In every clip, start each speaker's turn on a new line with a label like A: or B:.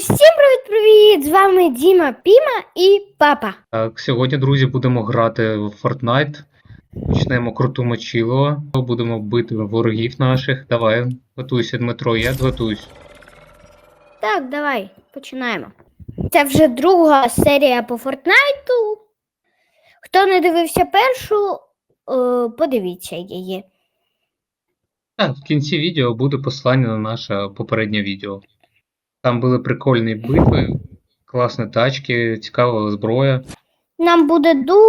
A: Усім привіт-привіт! З вами Діма, Піма і папа.
B: Так, сьогодні, друзі, будемо грати в Fortnite. Почнемо круту мочило. Будемо бити ворогів наших. Давай, готуйся, Дмитро, я готуюсь.
A: Так, давай, починаємо. Це вже друга серія по Фортнайту. Хто не дивився першу, е, подивіться її.
B: Так, в кінці відео буде посилання на наше попереднє відео. Там були прикольні битви, класні тачки, цікава зброя.
A: Нам буде дуже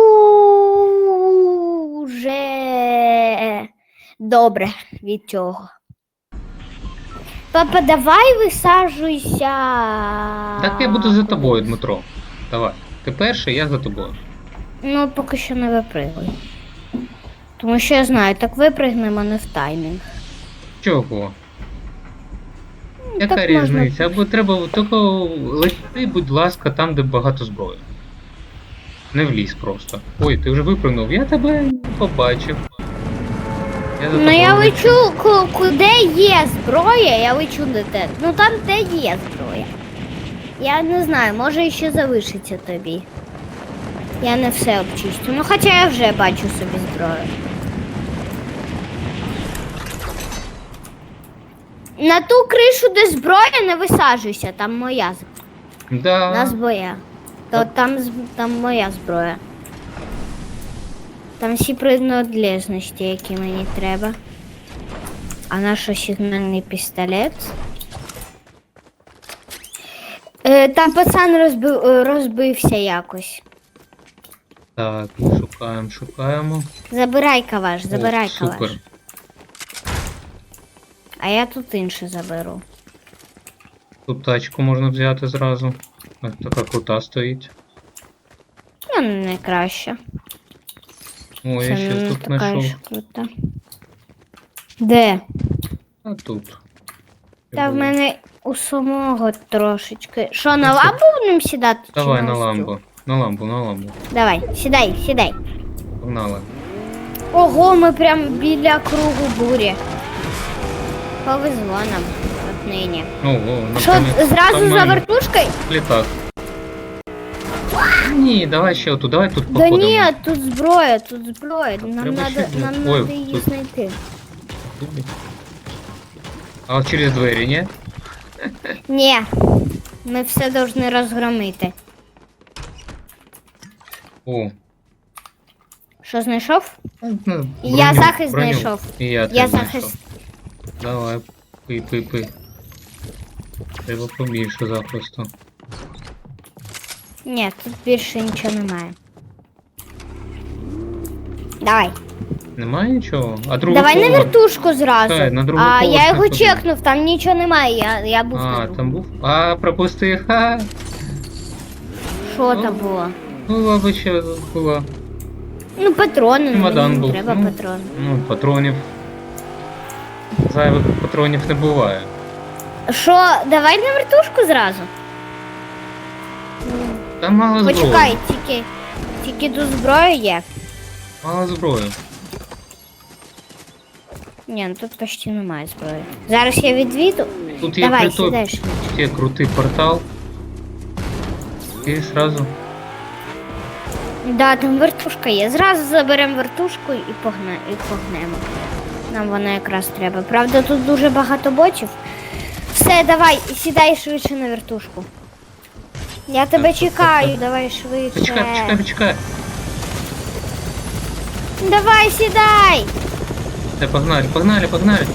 A: добре від цього. Папа, давай висаджуйся.
B: Так я буду за тобою, Дмитро. Давай. Ти перший, я за тобою.
A: Ну, поки що не випригуй. Тому що я знаю, так випригнемо не в таймінг.
B: Чого?
A: Ну,
B: Яка
A: так можна.
B: різниця? Або треба тільки лети, будь ласка, там, де багато зброї. Не в ліс просто. Ой, ти вже випрыгнув, я тебе не побачив. Я за
A: Ну я лечу, куди є зброя, я лечу де те. Ну там, де є зброя. Я не знаю, може ще залишиться тобі. Я не все обчистю. Ну хоча я вже бачу собі зброю. На ту кришу, де зброя, не висаджуйся, там моя зброя.
B: Да.
A: На зброя. То там, з- там моя зброя. Там всі принадлежності, які мені треба. А наш сигнальний пістолет. Е, там пацан розбив, е, розбився якось.
B: Так, шукаємо, шукаємо.
A: Забирай каваш, забирай
B: О, супер.
A: А я тут інше заберу.
B: Тут тачку можна взяти зразу. Ось така крута стоїть.
A: Я не найкраща.
B: Ой, я
A: Це
B: ще
A: не
B: тут
A: така
B: знайшов.
A: ж крута. Де?
B: А тут.
A: Та в мене у самого трошечки. Що, на
B: Ну, що?
A: ламбу будемо сідати? чи
B: Давай на
A: ось цю?
B: ламбу. На ламбу, на ламбу.
A: Давай, сідай, сідай.
B: Погнали.
A: Ого, ми прям біля кругу бурі. Повезло нам отнині.
B: Ого, на
A: Що,
B: прямі-
A: зразу
B: там
A: за
B: мене
A: вертушкою?
B: Літак. Ні, давай ще отут, давай тут
A: Да
B: походимо.
A: ні, тут зброя, тут зброя. Нам
B: треба
A: надо,
B: ще
A: нам
B: зброю. Ой,
A: надо її
B: тут-
A: знайти.
B: А от через двері, ні?
A: Ні, ми все повинні розгромити.
B: О.
A: Що знайшов?
B: ну,
A: Я
B: броню,
A: захист
B: броню.
A: знайшов.
B: І я,
A: Я
B: теж
A: захист.
B: знайшов. Давай, пий, пий, пий. Треба побільше запросто.
A: Ні, тут більше нічого немає. Давай.
B: Немає нічого? А другу
A: Давай на вертушку зразу.
B: Так, на другий
A: а
B: поверх
A: я його
B: ходив.
A: чекнув, там нічого немає. Я, я був
B: А, там був? А, пропустив, ха!
A: Що
B: Ну.
A: там було?
B: Ну, лаба ще була.
A: Ну, патрони,
B: Чемодан
A: мені
B: був.
A: треба
B: Ну.
A: патрони.
B: Ну, патронів. Зайвих патронів не буває.
A: Що, давай на вертушку зразу?
B: Там мало зброї.
A: Почекай, тільки, тільки тут зброя є.
B: Мало зброї.
A: Ні, ну тут почти немає зброї. Зараз я відвіду.
B: Тут є
A: Давай,
B: крутой,
A: сідай
B: тут є крутий портал. І сразу.
A: Да, там вертушка є. Зразу заберемо вертушку і, погне, і погнемо. Нам вона якраз треба. Правда, тут дуже багато ботів. Все, давай, сідай швидше на вертушку. Я тебе
B: Так,
A: чекаю,
B: так.
A: давай швидше.
B: Почекай, почекай, почекай.
A: Давай, сідай!
B: Все, погнали, погнали, погнали.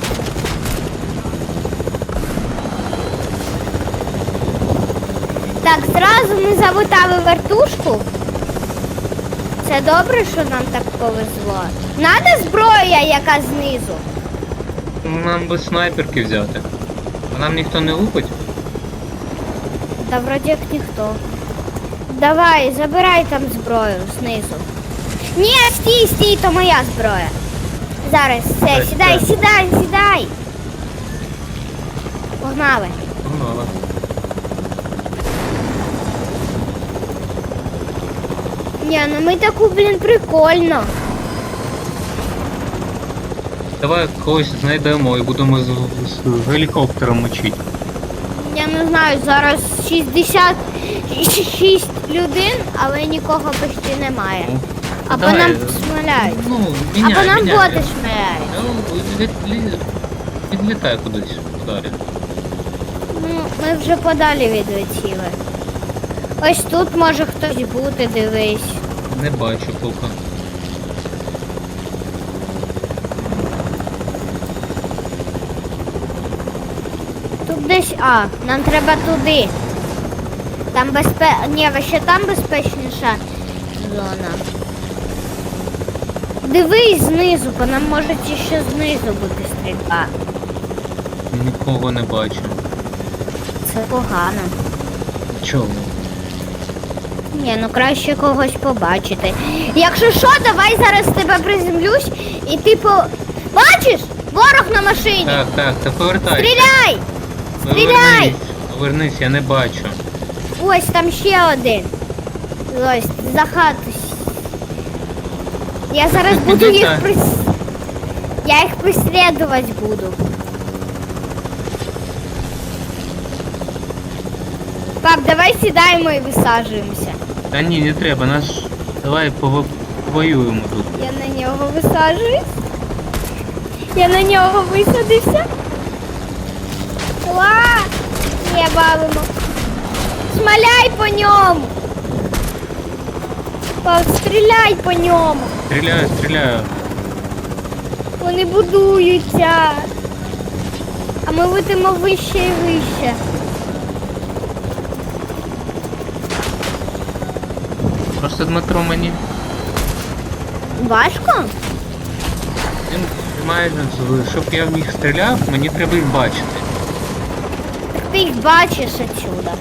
A: Так, зразу ми завитали вертушку. Це добре, що нам так повезло. Надо зброя, яка знизу.
B: Нам би снайперки взяти. А нам ніхто не лупить?
A: Та вроді як ніхто. Давай, забирай там зброю знизу. Ні, стій, стій, то моя зброя. Зараз, все,
B: Так,
A: сідай,
B: так.
A: сідай, сідай. Погнали.
B: Погнали.
A: Ні, ну ми таку, блін, прикольно.
B: Давай когось знайдемо і будемо з, з гелікоптером мочити.
A: Я не знаю, зараз 66 людей, але нікого почти немає.
B: Ну,
A: Або
B: давай,
A: нам
B: е,
A: шмаляють.
B: Ну,
A: Або
B: міняй,
A: нам
B: міняй.
A: боти шмаляють.
B: Ну, від, від, відлітай кудись далі.
A: Ну, ми вже подалі відлетіли. Ось тут може хтось бути, дивись.
B: Не бачу поки.
A: Тут десь. А, нам треба туди. Там безпе... Ні, ще там безпечніша зона. Дивись знизу, бо нам може ще знизу бути стрільба.
B: Нікого не бачу.
A: Це погано.
B: Чого?
A: Ні, ну краще когось побачити. Якщо що, давай зараз тебе приземлюсь і типу. Бачиш? Ворог на машині!
B: Так, так, та повертай.
A: Стріляй! Стріляй!
B: Повернись, я не бачу.
A: Ось там ще один. Ось, за хату. Я зараз буду їх прис... Я їх преслідувати буду. Пап, давай сідаємо і висаджуємося.
B: Та ні, не треба, нас. Давай пов- повоюємо тут.
A: Я на нього висаджуюсь. Я на нього висадився. Ла! Не бавимо. Смаляй по ньому. Пап, стріляй по ньому.
B: Стріляю, стріляю.
A: Вони будуються. А ми летимо вище і вище.
B: Просто Дмитро мені.
A: Важко?
B: Він має, щоб я в них стріляв, мені треба їх бачити.
A: Так ти їх бачиш отсюда.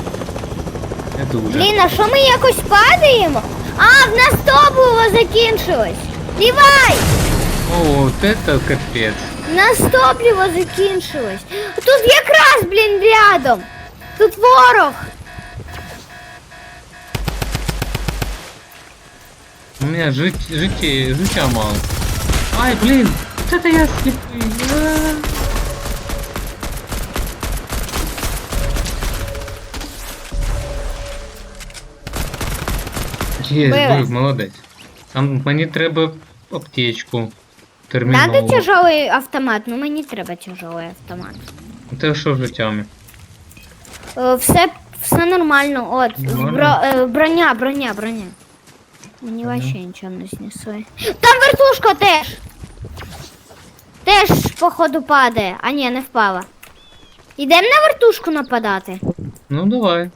B: Не дуже.
A: Блін, а що ми якось падаємо? А, в нас топливо закінчилось. Лівай!
B: О, от это капець.
A: У нас топливо закінчилось. Тут якраз, блін, рядом. Тут ворог.
B: У меня жить, житті, життя мало. Ай, блін, це то я сліпий. Є,
A: Била.
B: був, молодець. Там мені треба аптечку.
A: Надо
B: Терміново.
A: тяжелий автомат? Ну мені треба тяжелий автомат.
B: Ти що з життями?
A: Е, Все, все нормально. От,
B: Нормально?
A: бро, е, броня, броня, броня. Мені
B: Ага.
A: вообще нічого не знесли. Там вертушка теж. Теж, походу, падає. А ні, не впала. Ідемо на вертушку нападати.
B: Ну давай.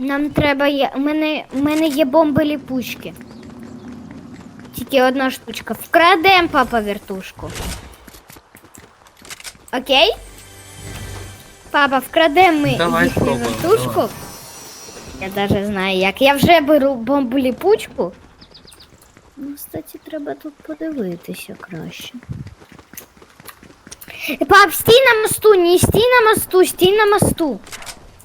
A: Нам треба є. У мене, у мене є бомби ліпучки. Тільки одна штучка. Вкрадем, папа, вертушку. Окей? Папа, вкрадем ми
B: Давай
A: їхню
B: спробуємо,
A: вертушку.
B: давай.
A: Я даже знаю як. Я вже беру бомбу ліпучку. Ну, кстати, треба тут подивитися краще. Пап, стій на мосту, не стій на мосту, стій на мосту.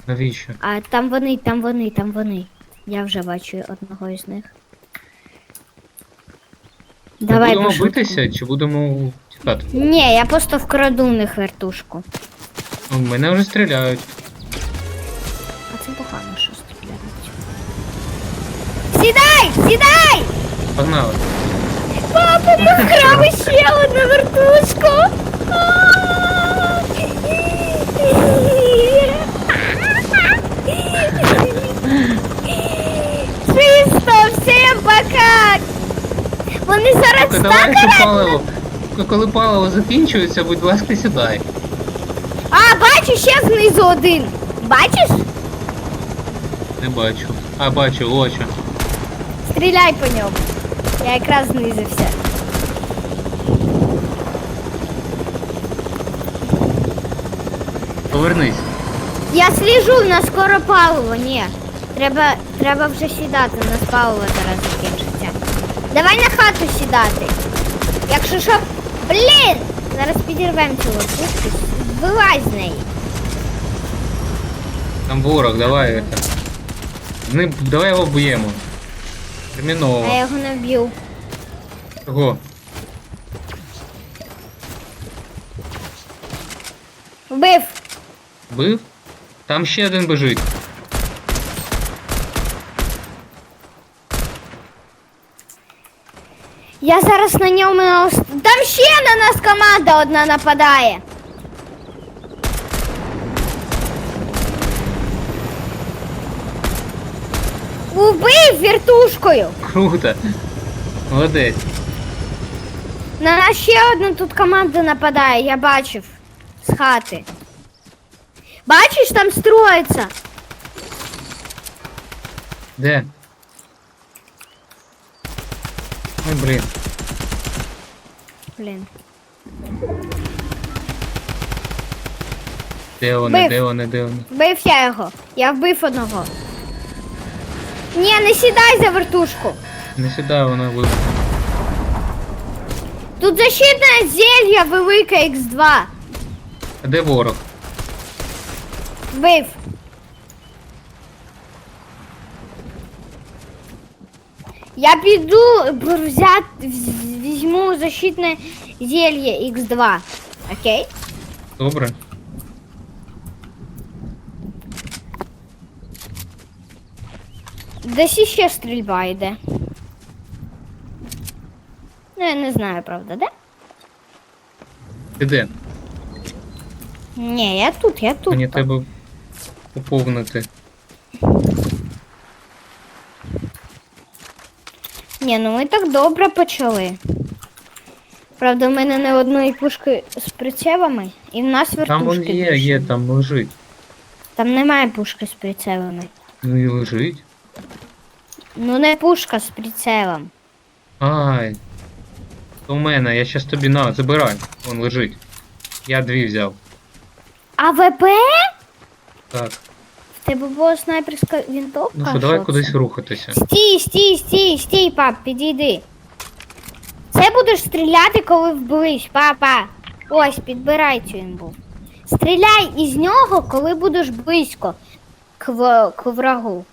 B: Навіщо?
A: А там вони, там вони, там вони. Я вже бачу одного із них.
B: Ми
A: Давай
B: будемо
A: пошуткуємо.
B: битися чи будемо тікати?
A: Ні, я просто вкраду в них вертушку.
B: У мене вже стріляють.
A: А це погано, що стріляють. Сідай! Сідай!
B: Погнали.
A: Папа, ми вкрали ще одну вертушку! Чисто, всім пока! Вони зараз
B: Так, давай,
A: так
B: паливо. Коли паливо закінчується, будь ласка, сідай.
A: А, бачу, ще знизу один. Бачиш?
B: Не бачу. А, бачу, очі.
A: Стріляй по ньому. Я якраз знизився.
B: Повернись.
A: Я сліжу, на скоро паливо, ні. Треба, треба вже сідати, у нас паливо зараз закінчиться. Давай на хату сідати. Якщо що. Блін! Зараз підірвемо цю лопушку. Вилазь з неї.
B: Там ворог, давай это. Ним, давай його б'ємо. Терміново.
A: А я його не вб'ю.
B: Чого?
A: Вбив.
B: Бив? Там ще один бежить.
A: Я зараз на ньому. на ос- Там ще на нас команда одна нападає. Убив вертушкою.
B: Круто. Молодець.
A: На нас ще одна тут команда нападає, я бачив. З хати. Бачиш, там строїться.
B: Де? Ой, блін.
A: Блін.
B: Де вони,
A: Бив.
B: де вони, де вони?
A: Вбив я його. Я вбив одного. Ні, не сідай за вертушку.
B: Не сюди вона вибух.
A: Тут защитне зелья велике Х2.
B: А де ворог?
A: Вбив. Я піду б- взяти, вз- візьму защитне зелье Х2. Окей?
B: Добре.
A: Десь іще стрільба йде. Ну, я не знаю, правда, де?
B: Ти де?
A: Ні, я тут, я тут.
B: Мені треба поповнити.
A: Ні, ну ми так добре почали. Правда, в мене не одної пушки з прицелами, і в нас
B: Там
A: вертушки.
B: є, є, там лежить.
A: Там немає пушки з прицелами.
B: Ну і лежить.
A: Ну не пушка з прицелом.
B: Ай. У мене, я щас тобі на, забирай. Вон лежить. Я дві взяв.
A: А ВП?
B: Так.
A: Тебе була снайперська вінтовка?
B: Ну що, давай кудись рухатися.
A: Стій, стій, стій, стій, пап, підійди. Це будеш стріляти, коли вблизь, папа. Ось, підбирай цю імбу. Стріляй із нього, коли будеш близько к, в- к врагу.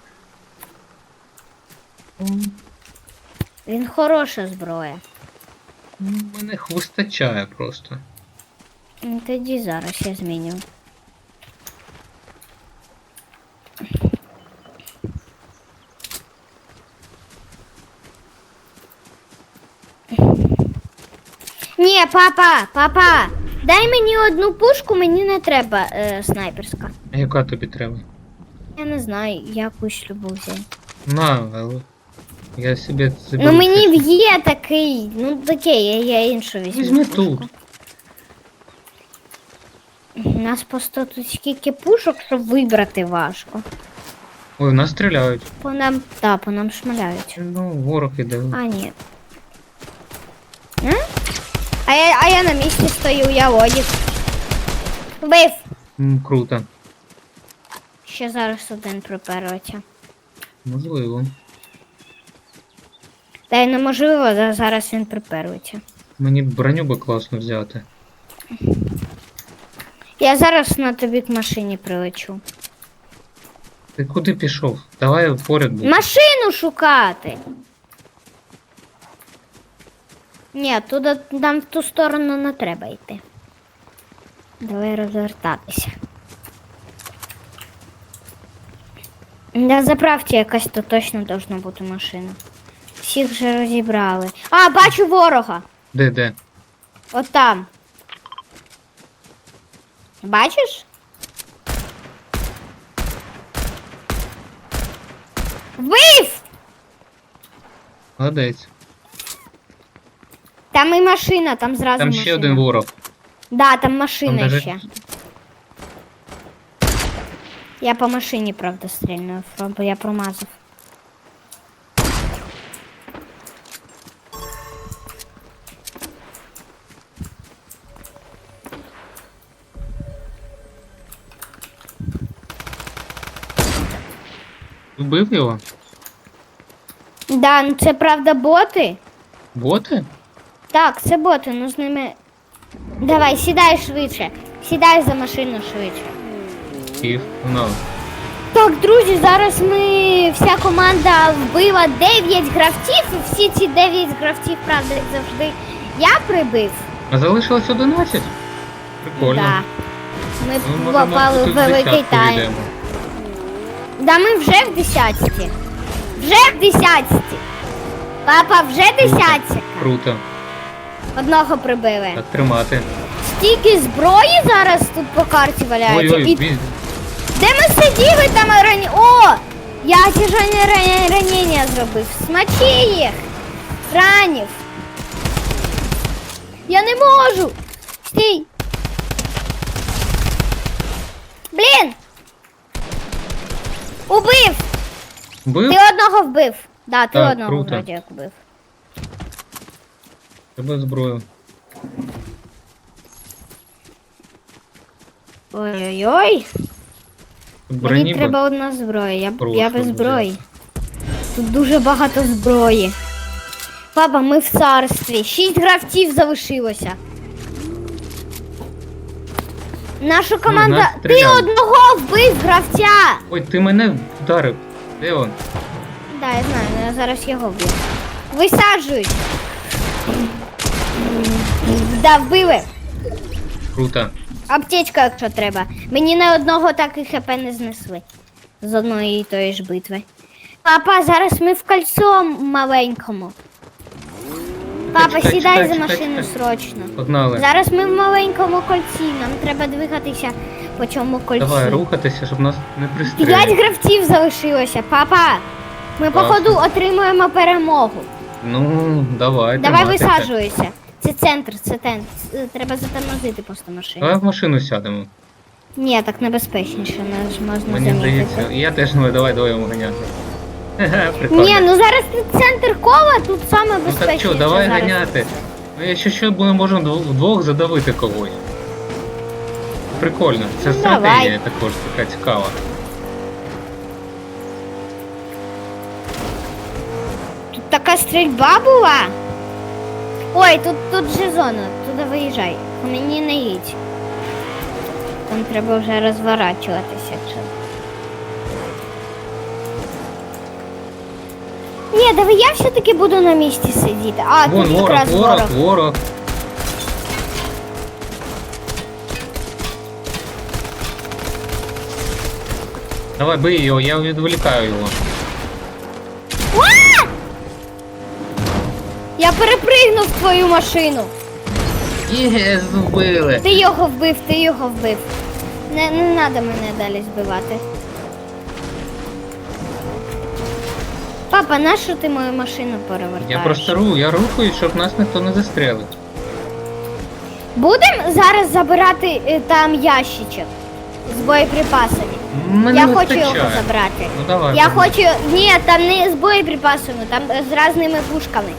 A: Він хороша зброя.
B: Ну, Мене хвостачає просто.
A: Тоді зараз я зміню. Ні, папа, папа, дай мені одну пушку, мені не треба е, снайперська.
B: А яка тобі треба?
A: Я не знаю, якусь любу взяти.
B: На, але. Я собі заберу.
A: Ну мені
B: щось.
A: такий, ну такий, я, я іншу візьму.
B: Візьми
A: пушку.
B: тут.
A: У нас просто тут скільки пушок, щоб вибрати важко.
B: Ой, в нас стріляють.
A: По нам, та, по нам шмаляють.
B: Ну, ворог іде.
A: А, ні. М? А я, а я на місці стою, я лодік. Вбив.
B: М, круто.
A: Ще зараз один припереться.
B: Можливо.
A: Та й неможливо, за- зараз він припереться.
B: Мені броню би класно взяти.
A: Я зараз на тобі к машині прилечу.
B: Ти куди пішов? Давай поряд будь.
A: Машину шукати. Ні, туди там в ту сторону не треба йти. Давай розвертатися. На заправці якась то точно должна бути машина. Всіх вже розібрали. А, бачу ворога.
B: Де, де?
A: От там. Бачиш? Вбив!
B: Молодець.
A: Там і машина, там зразу
B: Там
A: машина.
B: ще один ворог.
A: Да, там машина
B: Там даже-
A: ще. Я по машині, правда, стрільную, бо я промазав.
B: Вбив його?
A: Да, ну це правда боти.
B: Боти?
A: Так, це боти, ну з ними. Давай, сідай швидше. Сідай за машину швидше.
B: Пів. Ну.
A: Так, друзі, зараз ми вся команда вбила 9 гравців. І всі ці 9 гравців, правда, як завжди, я прибив.
B: А залишилось 11? Прикольно.
A: Да. Ми
B: можемо
A: попали в великий
B: десятку
A: тайм.
B: йдемо.
A: Да ми вже в десятці. Вже в десятці. Папа, вже десятці.
B: Круто.
A: Одного прибили.
B: Так тримати.
A: Стільки зброї зараз тут по карті валяється.
B: Ой-ой,
A: І де ми сиділи там рані... О! Я тяжеле ранення, ранення зробив. Смачи їх! Ранів. Я не можу! Стій! Блін! Убив!
B: Бив?
A: Ти одного вбив. Да, ти
B: Так,
A: одного
B: круто.
A: вроді як вбив.
B: Тебе зброю.
A: Ой-ой-ой. Мені
B: Броні
A: треба одна зброя, я, б- я без зброї. Тут дуже багато зброї. Папа, ми в царстві. Шість гравців залишилося. Наша команда.
B: нас
A: Ти одного вбив гравця!
B: Ой, ти мене вдарив. Де він?
A: Да, я знаю, я зараз його вб'ю. Висаджують. Да, вбили.
B: Круто.
A: Аптечка, якщо треба. Мені на одного так і хп не знесли. З одної і тої ж битви. Папа, зараз ми в кольцо маленькому. Папа,
B: Чекай,
A: сідай
B: чекай,
A: за машину
B: чекай.
A: срочно.
B: Погнали.
A: Зараз ми в маленькому кольці, нам треба двигатися по цьому кольцу.
B: Давай рухатися, щоб нас не
A: П'ять гравців залишилося, папа. Ми
B: Класно.
A: походу отримуємо перемогу.
B: Ну, давай.
A: Давай
B: триматися.
A: висаджуйся. Це центр, це центр. Треба затормозити просто машину.
B: Давай в машину сядемо.
A: Ні, так небезпечніше, нас можна
B: Мені
A: замітити.
B: здається. Я теж ну, давай, давай йому ганяти.
A: Ні, ну зараз тут центр кола, тут саме
B: Ну так що, давай
A: зараз.
B: ганяти. Ну якщо що, ми можемо дво- вдвох задавити когось. Прикольно, це
A: Ну,
B: стратегія
A: давай.
B: також така цікава.
A: Тут така стрільба була. Ой, тут, тут же зона, туди виїжджай. Мені не їдь. Там треба вже розворачуватися, якщо. Ні, давай я все-таки буду на місці сидіти. А,
B: Вон
A: тут
B: ворог,
A: якраз
B: ворог,
A: ворог.
B: ворог. Давай, бий його, я відволікаю його.
A: А! Я перепригнув твою машину.
B: Є, зубили.
A: Ти його вбив, ти його вбив. Не, не треба мене далі збивати. Папа, нащо ти мою машину перевертаєш?
B: Я просто ру, я рухаюсь, щоб нас ніхто не застрелив.
A: Будемо зараз забирати е, там ящичок з боєприпасами.
B: Мене
A: я
B: не
A: хочу його забрати.
B: Ну давай.
A: Я
B: погнали.
A: хочу. Ні, там не з боєприпасами, там е, з різними пушками.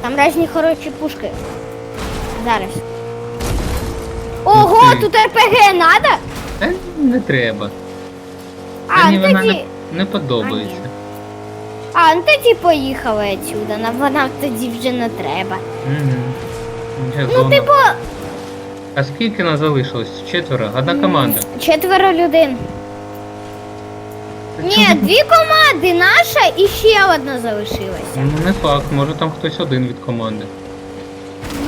A: Там різні хороші пушки. Зараз. Ого,
B: ти.
A: тут РПГ надо?
B: Та не треба.
A: А,
B: Мені
A: ну
B: вона
A: тоді.
B: Не, подобається.
A: А, ну тоді поїхали отсюда. Нам вона тоді вже не треба.
B: Угу.
A: Ну, типу,
B: А скільки нас залишилось? Четверо? Одна команда.
A: четверо людей. Ні, дві команди, наша і ще одна залишилася.
B: Ну не факт, може там хтось один від команди.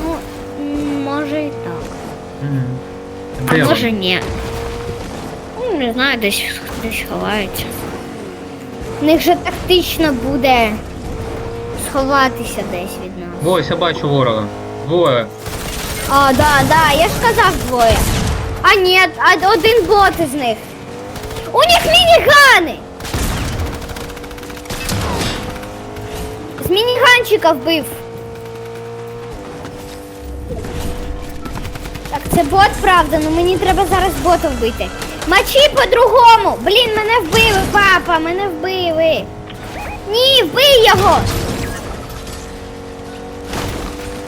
A: Ну, може і так.
B: Угу.
A: А
B: Де
A: може ні. Ну, не знаю, десь десь ховаються. В них же тактично буде сховатися десь від нас.
B: Ось, я бачу ворога. Двоє.
A: А, да, да, я ж казав двоє. А ні, а один бот із них. У них мінігани! З мініганчика вбив. Так, це бот, правда, ну мені треба зараз бота вбити. Мочи по-другому! Блін, мене вбили, папа, мене вбили. Ні, вбий його!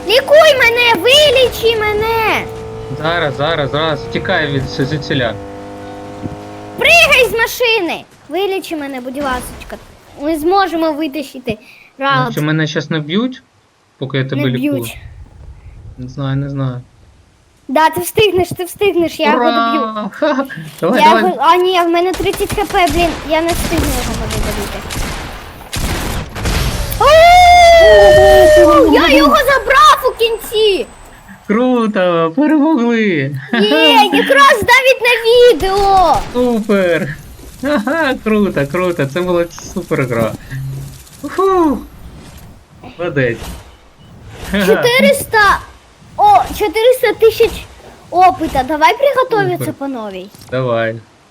A: Лікуй мене, вилічи мене!
B: Зараз, зараз, зараз. Тікай від звідсіля.
A: Пригай з машини! Вилічи мене, будь ласочка. Ми зможемо витащити раунд.
B: Чи мене зараз не б'ють, поки я тебе
A: Не
B: лікую?
A: б'ють.
B: Не знаю, не знаю.
A: Да, ти встигнеш, ти встигнеш, я його доб'ю.
B: Давай,
A: Я
B: давай.
A: його... А ні, в мене 30 хп, блін, я не встигну його може добити. Я його забрав у кінці!
B: Круто, перемогли.
A: Є, якраз навіть на відео!
B: Супер. Ага, круто, круто. Це була супер гра. Фу. Молодець. Ха-ха.
A: 400 о, 400 тысяч опыта. Давай приготовиться
B: ну,
A: по новой.
B: Давай.